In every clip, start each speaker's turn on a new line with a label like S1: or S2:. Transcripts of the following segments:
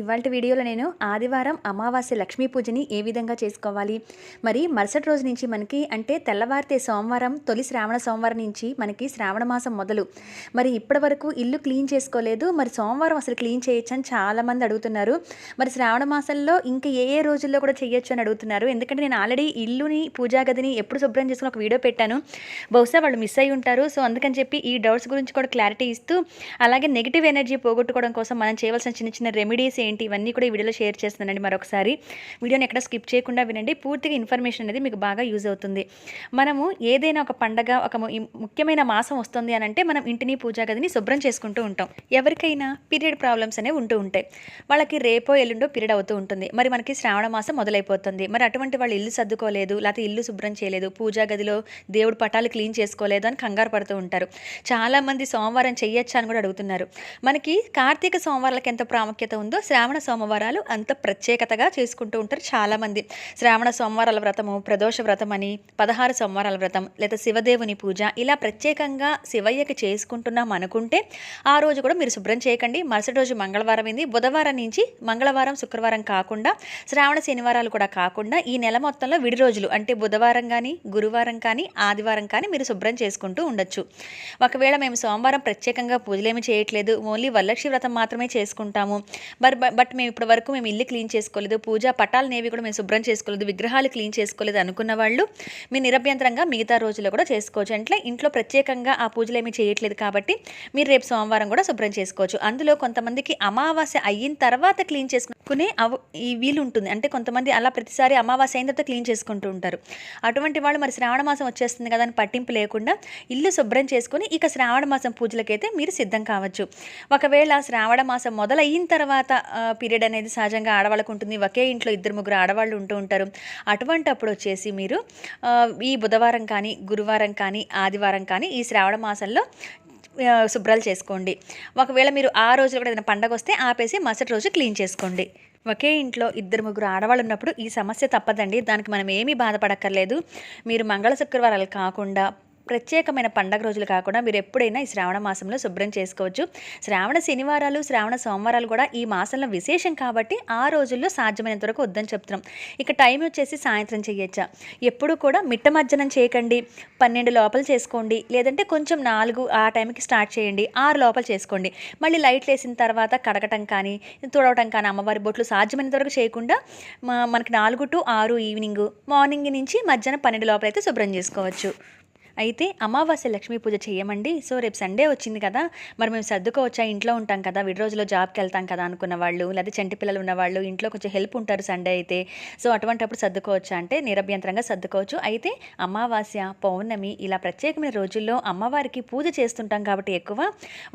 S1: ఇవాళ వీడియోలో నేను ఆదివారం అమావాస్య లక్ష్మీ పూజని ఏ విధంగా చేసుకోవాలి? మరి మరుసటి రోజు నుంచి మనకి అంటే తెల్లవారితే సోమవారం తొలి శ్రావణ సోమవారం నుంచి మనకి శ్రావణ మాసం మొదలు. మరి ఇప్పటి వరకు ఇల్లు క్లీన్ చేసుకోలేదు. మరి సోమవారం అసలు క్లీన్ చేయొచ్చు అని చాలామంది అడుగుతున్నారు. మరి శ్రావణ మాసంలో ఇంకా ఏ ఏ రోజుల్లో కూడా చేయొచ్చు అని అడుగుతున్నారు. ఎందుకంటే నేను ఆల్రెడీ ఇల్లుని పూజా గదిని ఎప్పుడు శుభ్రం చేసుకుని ఒక వీడియో పెట్టాను. బహుశా వాళ్ళు మిస్ అయి ఉంటారు. సో అందుకని చెప్పి ఈ డౌట్స్ గురించి కూడా క్లారిటీ ఇస్తూ అలాగే నెగిటివ్ ఎనర్జీ పోగొట్టుకోవడం కోసం మనం చేయవలసిన చిన్న చిన్న రెమెడీస్ ఏంటి? ఇవన్నీ కూడా ఈ వీడియోలో షేర్ చేస్తున్నానండి మరొకసారి. వీడియోని ఎక్కడ స్కిప్ చేయకుండా వినండి. పూర్తిగా ఇన్ఫర్మేషన్ అనేది మీకు బాగా యూజ్ అవుతుంది. మనము ఏదైనా ఒక పండగ ఒక ముఖ్యమైన మాసం వస్తుంది అని అంటే మనం ఇంటిని పూజా గదిని శుభ్రం చేసుకుంటూ ఉంటాం. ఎవరికైనా పీరియడ్ ప్రాబ్లమ్స్ అనేవి ఉంటూ ఉంటాయి. వాళ్ళకి రేపో ఎల్లుండో పీరియడ్ అవుతూ ఉంటుంది. మరి మనకి శ్రావణ మాసం మొదలైపోతుంది. మరి అటువంటి వాళ్ళు ఇల్లు సర్దుకోలేదు లేకపోతే ఇల్లు శుభ్రం చేయలేదు పూజా గదిలో దేవుడు పటాలు క్లీన్ చేసుకోలేదు అని కంగారు పడుతూ ఉంటారు. చాలామంది సోమవారం చేయొచ్చా అని కూడా అడుగుతున్నారు. మనకి కార్తీక సోమవారాలకు ఎంత ప్రాముఖ్యత ఉందో శ్రావణ సోమవారాలు అంత ప్రత్యేకతగా చేసుకుంటూ ఉంటారు చాలామంది. శ్రావణ సోమవారాల వ్రతము ప్రదోష వ్రతం అని పదహారు సోమవారాల వ్రతం లేదా శివదేవుని పూజ ఇలా ప్రత్యేకంగా శివయ్యకి చేసుకుంటున్నాం అనుకుంటే ఆ రోజు కూడా మీరు శుభ్రం చేయకండి. మరుసటి రోజు మంగళవారం అయింది బుధవారం నుంచి మంగళవారం శుక్రవారం కాకుండా శ్రావణ శనివారాలు కూడా కాకుండా ఈ నెల మొత్తంలో విడి రోజులు అంటే బుధవారం కానీ గురువారం కానీ ఆదివారం కానీ మీరు శుభ్రం చేసుకుంటూ ఉండొచ్చు. ఒకవేళ మేము సోమవారం ప్రత్యేకంగా పూజలేమి చేయట్లేదు ఓన్లీ వరలక్ష్మి వ్రతం మాత్రమే చేసుకుంటాము. మరి బట్ మేము ఇప్పటి వరకు మేము ఇల్లు క్లీన్ చేసుకోలేదు. పూజా పటాలనేవి కూడా మేము శుభ్రం చేసుకోలేదు. విగ్రహాలు క్లీన్ చేసుకోలేదు అనుకున్న వాళ్ళు మీ నిరభ్యంతరంగా మిగతా రోజుల్లో కూడా చేసుకోవచ్చు. అంటే ఇంట్లో ప్రత్యేకంగా ఆ పూజలు ఏమీ చేయట్లేదు కాబట్టి మీరు రేపు సోమవారం కూడా శుభ్రం చేసుకోవచ్చు. అందులో కొంతమందికి అమావాస్య అయిన తర్వాత క్లీన్ చేసుకునే అవ ఈ వీలు ఉంటుంది అంటే కొంతమంది అలా ప్రతిసారి అమావాస్య అయిన తర్వాత క్లీన్ చేసుకుంటూ ఉంటారు. అటువంటి వాళ్ళు మరి శ్రావణ మాసం వచ్చేస్తుంది కదా అని పట్టింపు లేకుండా ఇల్లు శుభ్రం చేసుకుని ఇక శ్రావణ మాసం పూజలకైతే మీరు సిద్ధం కావచ్చు. ఒకవేళ శ్రావణ మాసం మొదలయిన తర్వాత పీరియడ్ అనేది సహజంగా ఆడవాళ్ళకు ఉంటుంది. ఒకే ఇంట్లో ఇద్దరు ముగ్గురు ఆడవాళ్ళు ఉంటూ ఉంటారు. అటువంటి అప్పుడు వచ్చేసి మీరు ఈ బుధవారం కానీ గురువారం కానీ ఆదివారం కానీ ఈ శ్రావణ మాసంలో శుభ్రాలు చేసుకోండి. ఒకవేళ మీరు ఆ రోజు కూడా ఏదైనా పండగ వస్తే ఆపేసి మరుసటి రోజు క్లీన్ చేసుకోండి. ఒకే ఇంట్లో ఇద్దరు ముగ్గురు ఆడవాళ్ళు ఉన్నప్పుడు ఈ సమస్య తప్పదండి. దానికి మనం ఏమీ బాధపడక్కర్లేదు. మీరు మంగళ శుక్రవారాలు కాకుండా ప్రత్యేకమైన పండగ రోజులు కాకుండా మీరు ఎప్పుడైనా ఈ శ్రావణ మాసంలో శుభ్రం చేసుకోవచ్చు. శ్రావణ శనివారాలు శ్రావణ సోమవారాలు కూడా ఈ మాసంలో విశేషం కాబట్టి ఆ రోజుల్లో సాధ్యమైనంత వరకు వద్దని చెప్తున్నాం. ఇక టైం వచ్చేసి సాయంత్రం చేయొచ్చా ఎప్పుడు కూడా మిట్ట చేయకండి. పన్నెండు లోపల చేసుకోండి. లేదంటే కొంచెం నాలుగు ఆ టైంకి స్టార్ట్ చేయండి. ఆరు లోపల చేసుకోండి. మళ్ళీ లైట్లు వేసిన తర్వాత కడగటం కానీ తుడవటం కానీ అమ్మవారి బొట్లు సాధ్యమైనంత వరకు చేయకుండా మనకి నాలుగు టు ఆరు ఈవినింగ్ మార్నింగ్ నుంచి మధ్యాహ్నం పన్నెండు లోపల అయితే శుభ్రం చేసుకోవచ్చు. అయితే అమావాస్య లక్ష్మీ పూజ చేయమండి సో రేపు సండే వచ్చింది కదా మరి మేము సర్దుకోవచ్చా? ఇంట్లో ఉంటాం కదా విడి రోజులో జాబ్కి వెళ్తాం కదా అనుకున్న వాళ్ళు లేదా చంటి పిల్లలు ఉన్నవాళ్ళు ఇంట్లో కొంచెం హెల్ప్ ఉంటారు సండే అయితే. సో అటువంటప్పుడు సర్దుకోవచ్చా అంటే నిరభ్యంతరంగా సర్దుకోవచ్చు. అయితే అమావాస్య పౌర్ణమి ఇలా ప్రత్యేకమైన రోజుల్లో అమ్మవారికి పూజ చేస్తుంటాం కాబట్టి ఎక్కువ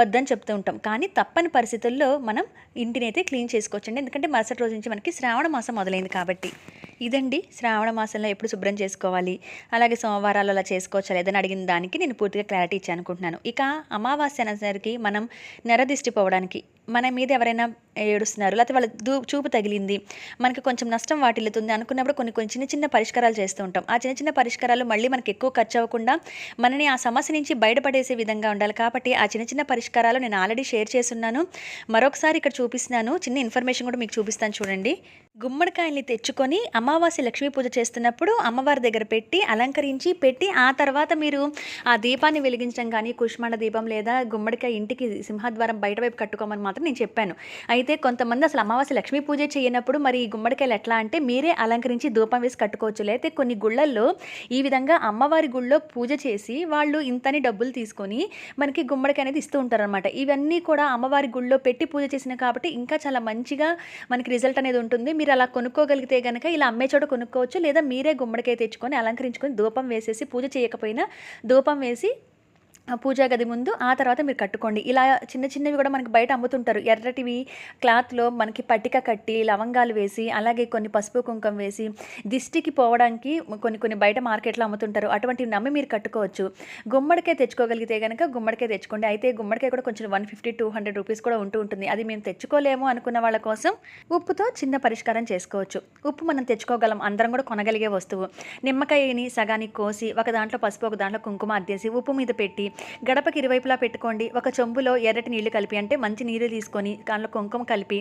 S1: వద్దని చెప్తూ ఉంటాం. కానీ తప్పని పరిస్థితుల్లో మనం ఇంటినైతే క్లీన్ చేసుకోవచ్చండి. ఎందుకంటే మరుసటి రోజు నుంచి మనకి శ్రావణ మాసం మొదలైంది కాబట్టి. ఇదండి. శ్రావణ మాసంలో ఎప్పుడు శుభ్రం చేసుకోవాలి? అలాగే సోమవారాలు అలా చేసుకోవచ్చా? లేదని అడిగిన దానికి నేను పూర్తిగా క్లారిటీ ఇచ్చానుకుంటున్నాను ఇక అమావాస్య అనేసరికి మనం నెరదిష్టిపోవడానికి మన మీద ఎవరైనా ఏడుస్తున్నారు లేకపోతే వాళ్ళ దూ చూపు తగిలింది మనకి కొంచెం నష్టం వాటిల్లుతుంది అనుకున్నప్పుడు కొన్ని కొన్ని చిన్న చిన్న పరిష్కారాలు చేస్తూ ఉంటాం. ఆ చిన్న చిన్న పరిష్కారాలు మళ్ళీ మనకి ఎక్కువ ఖర్చు అవ్వకుండా మనని ఆ సమస్య నుంచి బయటపడేసే విధంగా ఉండాలి. కాబట్టి ఆ చిన్న చిన్న పరిష్కారాలు నేను ఆల్రెడీ షేర్ చేస్తున్నాను. మరొకసారి ఇక్కడ చూపిస్తున్నాను. చిన్న ఇన్ఫర్మేషన్ కూడా మీకు చూపిస్తాను చూడండి. గుమ్మడికాయల్ని తెచ్చుకొని అమావాస్య లక్ష్మీ పూజ చేస్తున్నప్పుడు అమ్మవారి దగ్గర పెట్టి అలంకరించి పెట్టి ఆ తర్వాత మీరు ఆ దీపాన్ని వెలిగించడం కానీ కుష్మాండ దీపం లేదా గుమ్మడికాయ ఇంటికి సింహద్వారం బయట వైపు కట్టుకోమని మాత్రం నేను చెప్పాను. అయితే కొంతమంది అసలు అమావాస్య లక్ష్మీ పూజ చేయనప్పుడు మరి ఈ గుమ్మడికాయలు ఎట్లా అంటే మీరే అలంకరించి ధూపం వేసి కట్టుకోవచ్చు. లేకపోతే కొన్ని గుళ్ళల్లో ఈ విధంగా అమ్మవారి గుళ్ళో పూజ చేసి వాళ్ళు ఇంతని డబ్బులు తీసుకొని మనకి గుమ్మడికాయ అనేది ఇస్తూ ఉంటారనమాట ఇవన్నీ కూడా అమ్మవారి గుళ్ళో పెట్టి పూజ చేసిన కాబట్టి ఇంకా చాలా మంచిగా మనకి రిజల్ట్ అనేది ఉంటుంది. మీరు అలా కొనుక్కోగలిగితే కనుక ఇలా అమ్మే చోట కొనుక్కోవచ్చు. లేదా మీరే గుమ్మడికాయ తెచ్చుకొని అలంకరించుకొని ధూపం వేసేసి పూజ చేయకపోయినా ధూపం వేసి పూజా గది ముందు ఆ తర్వాత మీరు కట్టుకోండి. ఇలా చిన్న చిన్నవి కూడా మనకి బయట అమ్ముతుంటారు. ఎర్రటివి క్లాత్లో మనకి పట్టిక కట్టి లవంగాలు వేసి అలాగే కొన్ని పసుపు కుంకం వేసి దిష్టికి పోవడానికి కొన్ని కొన్ని బయట మార్కెట్లో అమ్ముతుంటారు. అటువంటివి నమ్మి మీరు కట్టుకోవచ్చు. గుమ్మడికాయ తెచ్చుకోగలిగితే కనుక గుమ్మడికాయ తెచ్చుకోండి. అయితే గుమ్మడికాయ కూడా కొంచెం one fifty two hundred rupees కూడా ఉంటూ ఉంటుంది. అది మేము తెచ్చుకోలేము అనుకున్న వాళ్ళ కోసం ఉప్పుతో చిన్న పరిష్కారం చేసుకోవచ్చు. ఉప్పు మనం తెచ్చుకోగలం. అందరం కూడా కొనగలిగే వస్తువు. నిమ్మకాయని సగానికి కోసి ఒక దాంట్లో పసుపు ఒక దాంట్లో కుంకుమ అద్దేసి ఉప్పు మీద పెట్టి గడపకి ఇరువైపులా పెట్టుకోండి. ఒక చెంబులో ఎర్రటి నీళ్ళు కలిపి అంటే మంచి నీరు తీసుకొని దానిలో కుంకుమ కలిపి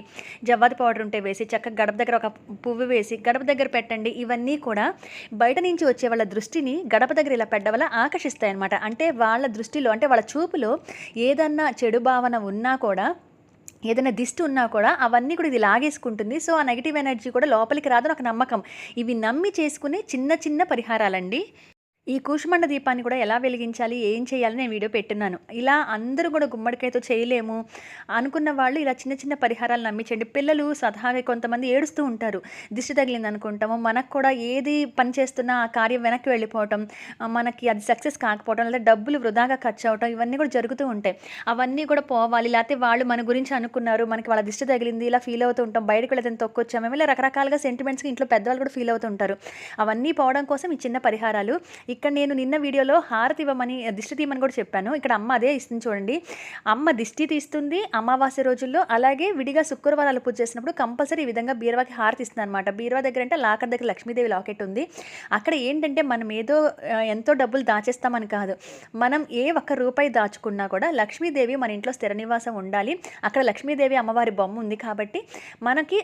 S1: జవ్వాది పౌడర్ ఉంటే వేసి చక్కగా గడప దగ్గర ఒక పువ్వు వేసి గడప దగ్గర పెట్టండి. ఇవన్నీ కూడా బయట నుంచి వచ్చే వాళ్ళ దృష్టిని గడప దగ్గర ఇలా పెట్టడం వల్ల ఆకర్షిస్తాయి అనమాట అంటే వాళ్ళ దృష్టిలో అంటే వాళ్ళ చూపులో ఏదన్నా చెడు భావన ఉన్నా కూడా ఏదైనా దిష్టి ఉన్నా కూడా అవన్నీ కూడా ఇది లాగేసుకుంటుంది. సో ఆ నెగిటివ్ ఎనర్జీ కూడా లోపలికి రాదని ఒక నమ్మకం. ఇవి నమ్మి చేసుకునే చిన్న చిన్న పరిహారాలండి. ఈ కూష్మండ దీపాన్ని కూడా ఎలా వెలిగించాలి? ఏం చేయాలి? నేను వీడియో పెట్టున్నాను. ఇలా అందరూ కూడా గుమ్మడికాయతో చేయలేము. అనుకున్న వాళ్ళు ఇలా చిన్న చిన్న పరిహారాలు నమ్మించండి. పిల్లలు సదాగా కొంతమంది ఏడుస్తూ ఉంటారు. దిష్టి తగిలింది అనుకుంటాము. మనకు కూడా ఏది పని చేస్తున్నా ఆ కార్యం వెనక్కి వెళ్ళిపోవటం మనకి అది సక్సెస్ కాకపోవడం లేదా డబ్బులు వృధాగా ఖర్చు అవటం ఇవన్నీ కూడా జరుగుతూ ఉంటాయి. అవన్నీ కూడా పోవాలి. లేకపోతే వాళ్ళు మన గురించి అనుకున్నారు. మనకి వాళ్ళ దిష్టి తగిలింది ఇలా ఫీల్ అవుతూ ఉంటాం. బయటకు వెళ్ళదని తొక్కొచ్చాము ఇలా రకరకాలుగా సెంటిమెంట్స్కి ఇంట్లో పెద్దవాళ్ళు కూడా ఫీల్ అవుతూ ఉంటారు. అవన్నీ పోవడం కోసం ఈ చిన్న పరిహారాలు ఇక్కడ నేను నిన్న వీడియోలో హారతి ఇవ్వమని దిష్టి తీయమని కూడా చెప్పాను. ఇక్కడ అమ్మ అదే ఇస్తుంది చూడండి. అమ్మ దిష్టి తీస్తుంది అమావాస్య రోజుల్లో అలాగే విడిగా శుక్రవారాలు పూజ చేసినప్పుడు కంపల్సరీ ఈ విధంగా బీరువాకి హారతి ఇస్తుంది అనమాట బీరువా దగ్గర అంటే లాకర్ దగ్గర లక్ష్మీదేవి లాకెట్ ఉంది. అక్కడ ఏంటంటే మనం ఏదో ఎంతో డబ్బులు దాచేస్తామని కాదు. మనం ఏ ఒక్క రూపాయి దాచుకున్నా కూడా లక్ష్మీదేవి మన ఇంట్లో స్థిర నివాసం ఉండాలి. అక్కడ లక్ష్మీదేవి అమ్మవారి బొమ్మ ఉంది కాబట్టి మనకి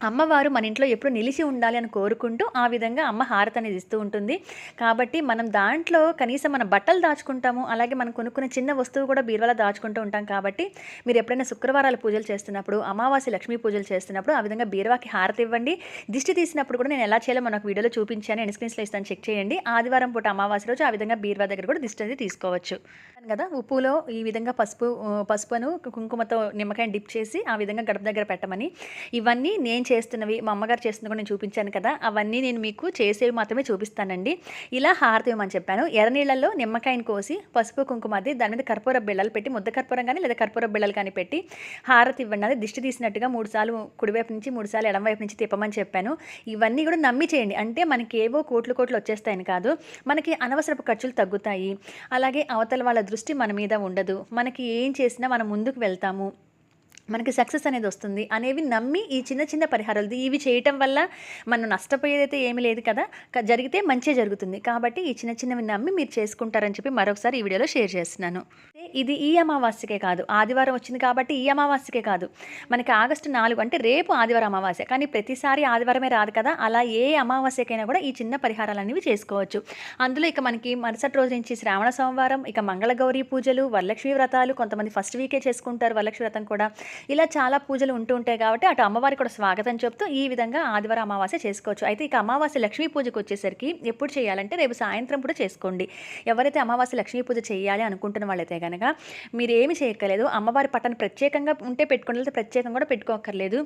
S1: అమ్మవారు మన ఇంట్లో ఎప్పుడు నిలిచి ఉండాలి అని కోరుకుంటూ ఆ విధంగా అమ్మ హారతి అనేది ఇస్తూ ఉంటుంది. కాబట్టి మనం దాంట్లో కనీసం మన బట్టలు దాచుకుంటాము అలాగే మనం కొనుక్కునే చిన్న వస్తువు కూడా బీరువాలో దాచుకుంటూ ఉంటాం కాబట్టి మీరు ఎప్పుడైనా శుక్రవారాలు పూజలు చేస్తున్నప్పుడు అమావాస్య లక్ష్మీ పూజలు చేస్తున్నప్పుడు ఆ విధంగా బీరువాకి హారతి ఇవ్వండి. దిష్టి తీసినప్పుడు కూడా నేను ఎలా చేయాలో మనకు వీడియోలో చూపించాను. ఎండ్ స్క్రీన్స్లో ఇస్తాను చెక్ చేయండి. ఆదివారం పూట అమావాస్య రోజు ఆ విధంగా బీరువా దగ్గర కూడా దిష్టి అనేది తీసుకోవచ్చు. కదా ఉప్పులో ఈ విధంగా పసుపు పసుపును కుంకుమతో నిమ్మకాయ డిప్ చేసి ఆ విధంగా గడప దగ్గర పెట్టమని. ఇవన్నీ నేను చేస్తున్నవి మా అమ్మగారు చేస్తున్నవి కూడా నేను చూపించాను కదా అవన్నీ నేను మీకు చేసేవి మాత్రమే చూపిస్తానండి. ఇలా హారతి ఇవ్వమని చెప్పాను. ఎర్ర నీళ్ళల్లో నిమ్మకాయని కోసి పసుపు కుంకుమ అది దాని మీద కర్పూర బిళ్ళలు పెట్టి ముద్ద కర్పూరం కానీ లేదా కర్పూర బిళ్ళలు కానీ పెట్టి హారతి ఇవ్వండి. అది దిష్టి తీసినట్టుగా మూడు సార్లు కుడివైపు నుంచి మూడు సార్లు నుంచి తిప్పమని చెప్పాను. ఇవన్నీ కూడా నమ్మి చేయండి. అంటే మనకి ఏవో కోట్లు కోట్లు వచ్చేస్తాయని కాదు. మనకి అనవసరపు ఖర్చులు తగ్గుతాయి. అలాగే అవతల వాళ్ళ దృష్టి మన మీద ఉండదు. మనకి ఏం చేసినా మనం ముందుకు వెళ్తాము. మనకి సక్సెస్ అనేది వస్తుంది అనేవి నమ్మి ఈ చిన్న చిన్న పరిహారాలు ఇవి చేయటం వల్ల మనం నష్టపోయేదైతే ఏమీ లేదు కదా జరిగితే మంచి జరుగుతుంది. కాబట్టి ఈ చిన్న చిన్నవి నమ్మి మీరు చేసుకుంటారని చెప్పి మరొకసారి ఈ వీడియోలో షేర్ చేస్తున్నాను. ఇది ఈ అమావాస్యకే కాదు. ఆదివారం వచ్చింది కాబట్టి ఈ అమావాస్యకే కాదు. మనకి ఆగస్టు నాలుగు అంటే రేపు ఆదివారం అమావాస్య. కానీ ప్రతిసారి ఆదివారమే రాదు కదా. అలా ఏ అమావాస్యకైనా కూడా ఈ చిన్న పరిహారాలు అనేవి చేసుకోవచ్చు. అందులో ఇక మనకి మరుసటి రోజు నుంచి శ్రావణ సోమవారం ఇక మంగళగౌరి పూజలు వరలక్ష్మి వ్రతాలు కొంతమంది ఫస్ట్ వీకే చేసుకుంటారు వరలక్ష్మి వ్రతం కూడా. ఇలా చాలా పూజలు ఉంటూ ఉంటాయి కాబట్టి అటు అమ్మవారికి కూడా స్వాగతం చెప్తూ ఈ విధంగా ఆదివారం అమావాస్య చేసుకోవచ్చు. అయితే ఇక అమావాస్య లక్ష్మీ పూజకు వచ్చేసరికి ఎప్పుడు చేయాలంటే రేపు సాయంత్రం కూడా చేసుకోండి. ఎవరైతే అమావాస్య లక్ష్మీ పూజ చేయాలి అనుకుంటున్న వాళ్ళైతే కనుక మీరు ఏమి చేయక్కర్లేదు అమ్మవారి పట్టాన్ని ప్రత్యేకంగా ఉంటే పెట్టుకుని ప్రత్యేకంగా కూడా పెట్టుకోక్కర్లేదు.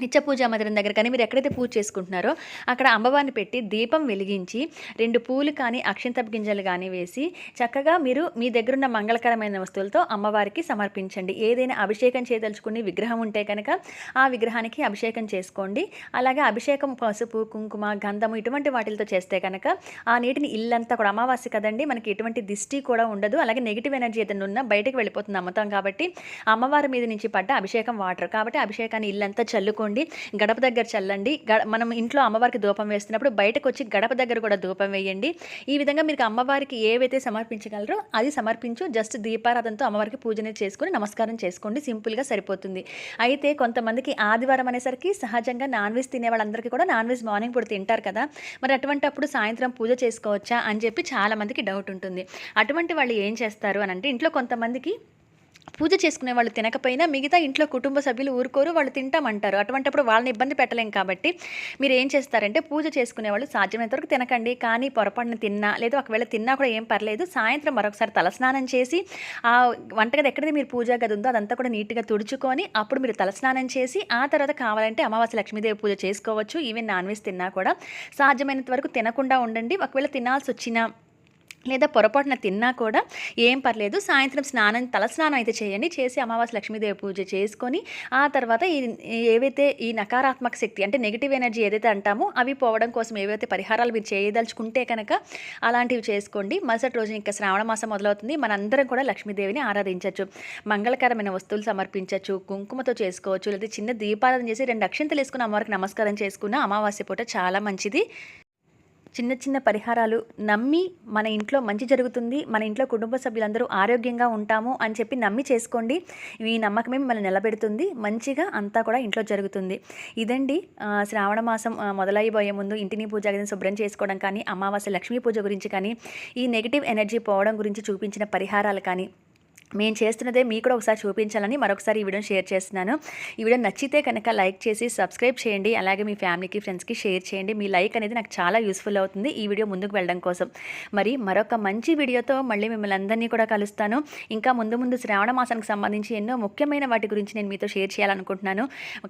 S1: నిత్య పూజా మందిరం దగ్గర కానీ మీరు ఎక్కడైతే పూజ చేసుకుంటున్నారో అక్కడ అమ్మవారిని పెట్టి దీపం వెలిగించి రెండు పూలు కానీ అక్షింతపు గింజలు కానీ వేసి చక్కగా మీరు మీ దగ్గరున్న మంగళకరమైన వస్తువులతో అమ్మవారికి సమర్పించండి. ఏదైనా అభిషేకం చేయదలుచుకుని విగ్రహం ఉంటే కనుక ఆ విగ్రహానికి అభిషేకం చేసుకోండి. అలాగే అభిషేకం పసుపు కుంకుమ గంధము ఇటువంటి వాటితో చేస్తే కనుక ఆ నీటిని ఇల్లంతా కూడా అమావాస్య కదండి మనకి ఎటువంటి దిష్టి కూడా ఉండదు. అలాగే నెగిటివ్ ఎనర్జీ ఏదైనా ఉన్నా బయటకు వెళ్ళిపోతుంది అమ్మతాం కాబట్టి అమ్మవారి మీద నుంచి పడ్డ అభిషేకం వాటర్. కాబట్టి అభిషేకాన్ని ఇల్లంతా చల్లుకోండి గడప దగ్గర చల్లండి. మనం ఇంట్లో అమ్మవారికి ధూపం వేస్తున్నప్పుడు బయటకు వచ్చి గడప దగ్గర కూడా ధూపం వేయండి. ఈ విధంగా మీరు అమ్మవారికి ఏవైతే సమర్పించగలరో అది సమర్పించు. జస్ట్ దీపారాధనతో అమ్మవారికి పూజనే చేసుకుని నమస్కారం చేసుకోండి. సింపుల్గా సరిపోతుంది. అయితే కొంతమందికి ఆదివారం అనేసరికి సహజంగా నాన్ వెజ్ తినే వాళ్ళందరికీ కూడా నాన్ వెజ్ మార్నింగ్ పూట తింటారు కదా. మరి అటువంటి అప్పుడు సాయంత్రం పూజ చేసుకోవచ్చా అని చెప్పి చాలామందికి డౌట్ ఉంటుంది. అటువంటి వాళ్ళు ఏం చేస్తారు అని అంటే ఇంట్లో కొంతమందికి పూజ చేసుకునే వాళ్ళు తినకపోయినా మిగతా ఇంట్లో కుటుంబ సభ్యులు ఊరుకోరు వాళ్ళు తింటామంటారు. అటువంటిప్పుడు వాళ్ళని ఇబ్బంది పెట్టలేం కాబట్టి మీరు ఏం చేస్తారంటే పూజ చేసుకునే వాళ్ళు సాధ్యమైనంత వరకు తినకండి. కానీ పొరపాటున తిన్నా లేదా ఒకవేళ తిన్నా కూడా ఏం పర్లేదు. సాయంత్రం మరొకసారి తలస్నానం చేసి ఆ వంటగది ఎక్కడైతే మీరు పూజా గది ఉందో అదంతా కూడా నీట్గా తుడుచుకొని అప్పుడు మీరు తలస్నానం చేసి ఆ తర్వాత కావాలంటే అమావాస్య లక్ష్మీదేవి పూజ చేసుకోవచ్చు. ఈవెన్ నాన్ వెజ్ తిన్నా కూడా సాధ్యమైనంత వరకు తినకుండా ఉండండి. ఒకవేళ తినాల్సి వచ్చినా లేదా పొరపాటున తిన్నా కూడా ఏం పర్లేదు. సాయంత్రం స్నానం తలస్నానం అయితే చేయండి. చేసి అమావాస్య లక్ష్మీదేవి పూజ చేసుకొని ఆ తర్వాత ఈ ఏవైతే ఈ నకారాత్మక శక్తి అంటే నెగిటివ్ ఎనర్జీ ఏదైతే అంటామో అవి పోవడం కోసం ఏవైతే పరిహారాలు మీరు చేయదలుచుకుంటే కనుక అలాంటివి చేసుకోండి. మరుసటి రోజు ఇంకా శ్రావణ మాసం మొదలవుతుంది. మనందరం కూడా లక్ష్మీదేవిని ఆరాధించవచ్చు మంగళకరమైన వస్తువులు సమర్పించవచ్చు కుంకుమతో చేసుకోవచ్చు. లేదా చిన్న దీపారాధన చేసి రెండు అక్షంతలు వేసుకున్న అమ్మవారికి నమస్కారం చేసుకున్న అమావాస్య పూట చాలా మంచిది. చిన్న చిన్న పరిహారాలు నమ్మి మన ఇంట్లో మంచి జరుగుతుంది మన ఇంట్లో కుటుంబ సభ్యులందరూ ఆరోగ్యంగా ఉంటాము అని చెప్పి నమ్మి చేసుకోండి. ఈ నమ్మకమే మిమ్మల్ని నిలబెడుతుంది మంచిగా అంతా కూడా ఇంట్లో జరుగుతుంది. ఇదండి శ్రావణ మాసం మొదలైపోయే ముందు ఇంటిని పూజ గదిని శుభ్రం చేసుకోవడం కానీ అమావాస్య లక్ష్మీ పూజ గురించి కానీ ఈ నెగిటివ్ ఎనర్జీ పోవడం గురించి చూపించిన పరిహారాలు కానీ మేము చేస్తున్నదే మీకు కూడా ఒకసారి చూపించాలని మరొకసారి ఈ వీడియోని షేర్ చేస్తున్నాను. ఈ వీడియో నచ్చితే కనుక లైక్ చేసి సబ్స్క్రైబ్ చేయండి. అలాగే మీ ఫ్యామిలీకి ఫ్రెండ్స్కి షేర్ చేయండి. మీ లైక్ అనేది నాకు చాలా యూస్ఫుల్ అవుతుంది ఈ వీడియో ముందుకు వెళ్ళడం కోసం. మరి మరొక మంచి వీడియోతో మళ్ళీ మిమ్మల్ని అందరినీ కూడా కలుస్తాను. ఇంకా ముందు ముందు శ్రావణ మాసానికి సంబంధించి ఎన్నో ముఖ్యమైన వాటి గురించి నేను మీతో షేర్ చేయాలనుకుంటున్నాను.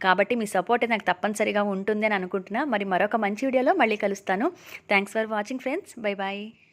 S1: కాబట్టి మీ సపోర్ట్ నాకు తప్పనిసరిగా ఉంటుంది అని అనుకుంటున్నా. మరి మరొక మంచి వీడియోలో మళ్ళీ కలుస్తాను. Thanks for watching friends. Bye bye